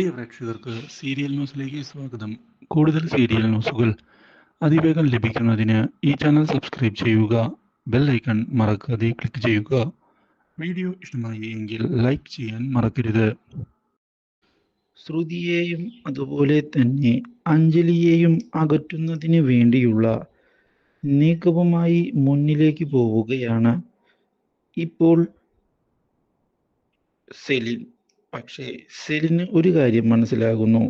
പ്രിയ പ്രേക്ഷകർക്ക് സീരിയൽ ന്യൂസിലേക്ക് സ്വാഗതം. കൂടുതൽ സീരിയൽ ന്യൂസുകൾ അതിവേഗം ലഭിക്കുന്നതിന് ഈ ചാനൽ സബ്സ്ക്രൈബ് ചെയ്യുക ബെൽ ഐക്കൺ മറക്കാതെ ക്ലിക്ക് ചെയ്യുക. വീഡിയോ ഇഷ്ടമായി എങ്കിൽ ലൈക്ക് ചെയ്യാൻ മറക്കരുത്. ശ്രുതിയെയും അതുപോലെ തന്നെ അഞ്ജലിയെയും അകറ്റുന്നതിന് വേണ്ടിയുള്ള നീക്കവുമായി മുന്നിലേക്ക് പോവുകയാണ് ഇപ്പോൾ സെലിൻ. പക്ഷേ സെലിന് ഒരു കാര്യം മനസ്സിലാകുന്നു.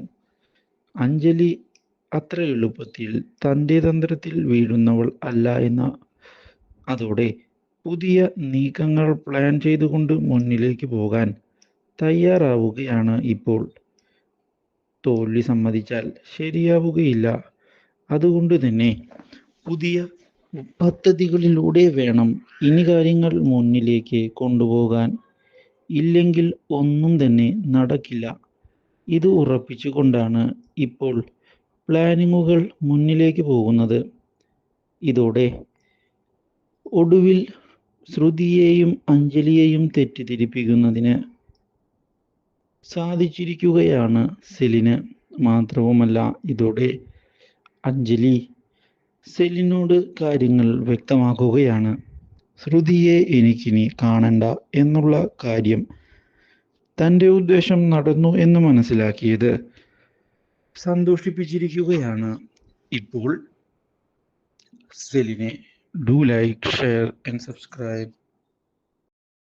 അഞ്ജലി അത്ര എളുപ്പത്തിൽ തന്റെ തന്ത്രത്തിൽ വീഴുന്നവൾ അല്ല എന്ന അതോടെ പുതിയ നീക്കങ്ങൾ പ്ലാൻ ചെയ്തുകൊണ്ട് മുന്നിലേക്ക് പോകാൻ തയ്യാറാവുകയാണ് ഇപ്പോൾ. തോൽവി സമ്മതിച്ചാൽ ശരിയാവുകയില്ല. അതുകൊണ്ട് തന്നെ പുതിയ പദ്ധതികളിലൂടെ വേണം ഇനി കാര്യങ്ങൾ മുന്നിലേക്ക് കൊണ്ടുപോകാൻ. ഇല്ലെങ്കിൽ ഒന്നും തന്നെ നടക്കില്ല. ഇത് ഉറപ്പിച്ചുകൊണ്ടാണ് ഇപ്പോൾ പ്ലാനിങ്ങുകൾ മുന്നിലേക്ക് പോകുന്നത്. ഇതോടെ ഒടുവിൽ ശ്രുതിയെയും അഞ്ജലിയെയും തെറ്റിദ്ധരിപ്പിക്കുന്നതിന് സാധിച്ചിരിക്കുകയാണ് സെലിന് മാത്രവുമല്ല ഇതോടെ അഞ്ജലി സെലിനോട് കാര്യങ്ങൾ വ്യക്തമാക്കുകയാണ്. ശ്രുതിയെ എനിക്കിനി കാണണ്ട എന്നുള്ള കാര്യം തന്റെ ഉദ്ദേശം നടന്നു എന്ന് മനസ്സിലാക്കിയത് സന്തോഷിപ്പിച്ചിരിക്കുകയാണ്. ഇപ്പോൾ സെലിനെ do like share and subscribe